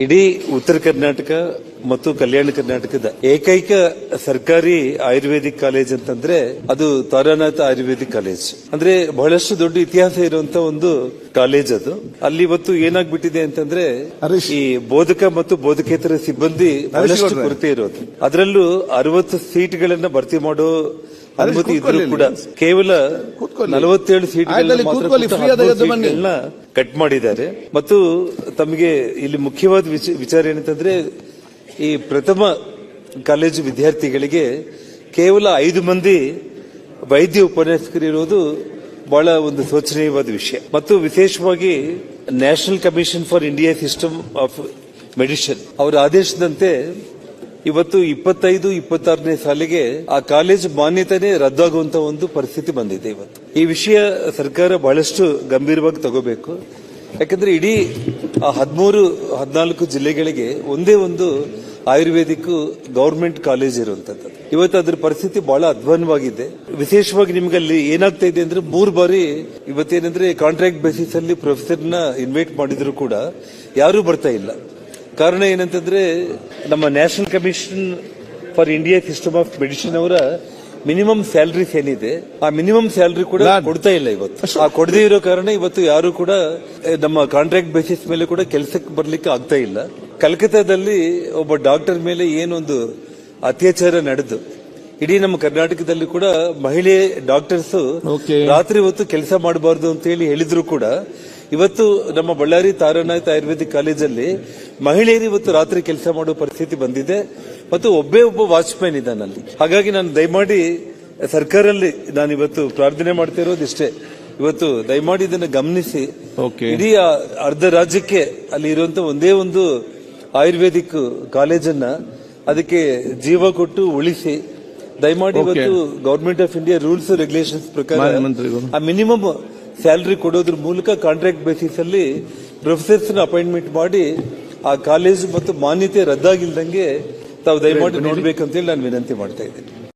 ಇಡೀ ಉತ್ತರ ಕರ್ನಾಟಕ ಮತ್ತು ಕಲ್ಯಾಣ ಕರ್ನಾಟಕದ ಏಕೈಕ ಸರ್ಕಾರಿ ಆಯುರ್ವೇದಿಕ್ ಕಾಲೇಜ್ ಅಂತಂದ್ರೆ ಅದು ತಾರಾನಾಥ ಆಯುರ್ವೇದಿಕ್ ಕಾಲೇಜ್. ಅಂದ್ರೆ ಬಹಳಷ್ಟು ದೊಡ್ಡ ಇತಿಹಾಸ ಇರುವಂತ ಒಂದು ಕಾಲೇಜ್ ಅದು. ಅಲ್ಲಿ ಇವತ್ತು ಏನಾಗ್ಬಿಟ್ಟಿದೆ ಅಂತಂದ್ರೆ ಈ ಬೋಧಕ ಮತ್ತು ಬೋಧಕೇತರ ಸಿಬ್ಬಂದಿ ಬಹಳಷ್ಟು ಕೊರತೆ ಇರೋದು. ಅದರಲ್ಲೂ ಅರವತ್ತು ಸೀಟ್ಗಳನ್ನ ಭರ್ತಿ ಮಾಡೋ ಅನುಮತಿ ಇದ್ರೂ ಕೂಡ ಕೇವಲ. ನಲವತ್ತೇಳು ಸೀಟ್ಗಳನ್ನ ಕಟ್ ಮಾಡಿದ್ದಾರೆ. ಮತ್ತು ತಮಗೆ ಇಲ್ಲಿ ಮುಖ್ಯವಾದ ವಿಚ- ವಿಚಾರ ಏನಂತಂದ್ರೆ ಈ ಪ್ರಥಮ ಕಾಲೇಜು ವಿದ್ಯಾರ್ಥಿಗಳಿಗೆ ಕೇವಲ ಐದು ಮಂದಿ ವೈದ್ಯ ಉಪನ್ಯಾಸಕರು ಇರೋದು ಬಹಳ ಒಂದು ಶೋಚನೀಯವಾದ ವಿಷಯ. ಮತ್ತು ವಿಶೇಷವಾಗಿ national commission for India system of medicine ಅವರ ಆದೇಶದಂತೆ ಇವತ್ತು ಇಪ್ಪತ್ತೈದು, ಇಪ್ಪತ್ತಾರನೇ ಸಾಲಿಗೆ ಆ ಕಾಲೇಜ್ ಮಾನ್ಯತೆನೇ ರದ್ದಾಗುವಂತ ಒಂದು ಪರಿಸ್ಥಿತಿ ಬಂದಿದೆ ಇವತ್ತು. ಈ ವಿಷಯ ಸರ್ಕಾರ ಬಹಳಷ್ಟು ಗಂಭೀರವಾಗಿ ತಗೋಬೇಕು. ಯಾಕಂದ್ರೆ ಇಡೀ ಹದಿಮೂರು, ಹದಿನಾಲ್ಕು ಜಿಲ್ಲೆಗಳಿಗೆ ಒಂದೇ ಒಂದು ಆಯುರ್ವೇದಿಕ್ ಗೌರ್ಮೆಂಟ್ ಕಾಲೇಜ್ ಇರುವಂತದ್ದು. ಇವತ್ತು ಅದ್ರ ಪರಿಸ್ಥಿತಿ ಬಹಳ ಅಧ್ವಾನವಾಗಿದೆ. ವಿಶೇಷವಾಗಿ ನಿಮ್ಗೆ ಅಲ್ಲಿ ಏನಾಗ್ತಾ ಇದೆ ಅಂದ್ರೆ ಮೂರು ಬಾರಿ ಇವತ್ತೇನಂದ್ರೆ ಕಾಂಟ್ರಾಕ್ಟ್ ಬೇಸಿಸ್ ಅಲ್ಲಿ ಪ್ರೊಫೆಸರ್ನ ಇನ್ವೈಟ್ ಮಾಡಿದ್ರು ಕೂಡ ಯಾರೂ ಬರ್ತಾ ಇಲ್ಲ. ಕಾರಣ ಏನಂತಂದ್ರೆ ನಮ್ಮ national commission for India system of medicine ಅವರ ಮಿನಿಮಮ್ ಸ್ಯಾಲರೀಸ್ ಏನಿದೆ ಆ ಮಿನಿಮಮ್ ಸ್ಯಾಲರಿ ಕೂಡ ಕೊಡ್ತಾ ಇಲ್ಲ ಇವತ್ತು. ಆ ಕೊಡದೇ ಇರೋ ಕಾರಣ ಇವತ್ತು ಯಾರು ಕೂಡ ನಮ್ಮ ಕಾಂಟ್ರಾಕ್ಟ್ ಬೇಸಿಸ್ ಮೇಲೆ ಕೂಡ ಕೆಲಸಕ್ಕೆ ಬರ್ಲಿಕ್ಕೆ ಆಗ್ತಾ ಇಲ್ಲ. ಕಲ್ಕತ್ತಾದಲ್ಲಿ ಒಬ್ಬ ಡಾಕ್ಟರ್ ಮೇಲೆ ಏನೊಂದು ಅತ್ಯಾಚಾರ ನಡೆದು ಇಡೀ ನಮ್ಮ ಕರ್ನಾಟಕದಲ್ಲಿ ಕೂಡ ಮಹಿಳೆ ಡಾಕ್ಟರ್ಸ್ ರಾತ್ರಿ ಹೊತ್ತು ಕೆಲಸ ಮಾಡಬಾರ್ದು ಅಂತ ಹೇಳಿ ಹೇಳಿದ್ರು ಕೂಡ ಇವತ್ತು ನಮ್ಮ ಬಳ್ಳಾರಿ ತಾರಾನಾಥ್ ಆಯುರ್ವೇದಿಕ್ ಕಾಲೇಜಲ್ಲಿ ಮಹಿಳೆಯರು ಇವತ್ತು ರಾತ್ರಿ ಕೆಲಸ ಮಾಡೋ ಪರಿಸ್ಥಿತಿ ಬಂದಿದೆ ಮತ್ತು ಒಬ್ಬೇ ಒಬ್ಬ ವಾಚ್ಮ್ಯಾನ್ ಇದ್ದಾನಲ್ಲಿ ಹಾಗಾಗಿ ನಾನು ದಯಮಾಡಿ ಸರ್ಕಾರಲ್ಲಿ ನಾನು ಇವತ್ತು ಪ್ರಾರ್ಥನೆ ಮಾಡ್ತಾ ಇರೋದು ಇಷ್ಟೇ ಇವತ್ತು ದಯಮಾಡಿ ಇದನ್ನು ಗಮನಿಸಿ. ಇಡೀ ಅರ್ಧ ರಾಜ್ಯಕ್ಕೆ ಅಲ್ಲಿ ಇರುವಂತ ಒಂದೇ ಒಂದು ಆಯುರ್ವೇದಿಕ್ ಕಾಲೇಜನ್ನ ಅದಕ್ಕೆ ಜೀವ ಕೊಟ್ಟು ಉಳಿಸಿ ದಯಮಾಡಿ. ಇವತ್ತು government of India rules regulations ಪ್ರಕಾರ. ಆ ಮಿನಿಮಮ್ ಸ್ಯಾಲರಿ ಕೊಡೋದ್ರ ಮೂಲಕ ಕಾಂಟ್ರಾಕ್ಟ್ ಬೇಸಿಸ್ ಅಲ್ಲಿ ಪ್ರೊಫೆಸರ್ಸ್ ಅಪಾಯಿಂಟ್ಮೆಂಟ್ ಮಾಡಿ ಆ ಕಾಲೇಜು ಮತ್ತು ಮಾನ್ಯತೆ ರದ್ದಾಗಿಲ್ದಂಗೆ ತಾವು ದಯಮಾಡಿ ನೋಡ್ಬೇಕಂತೇಳಿ ನಾನು ವಿನಂತಿ ಮಾಡ್ತಾ ಇದ್ದೀನಿ.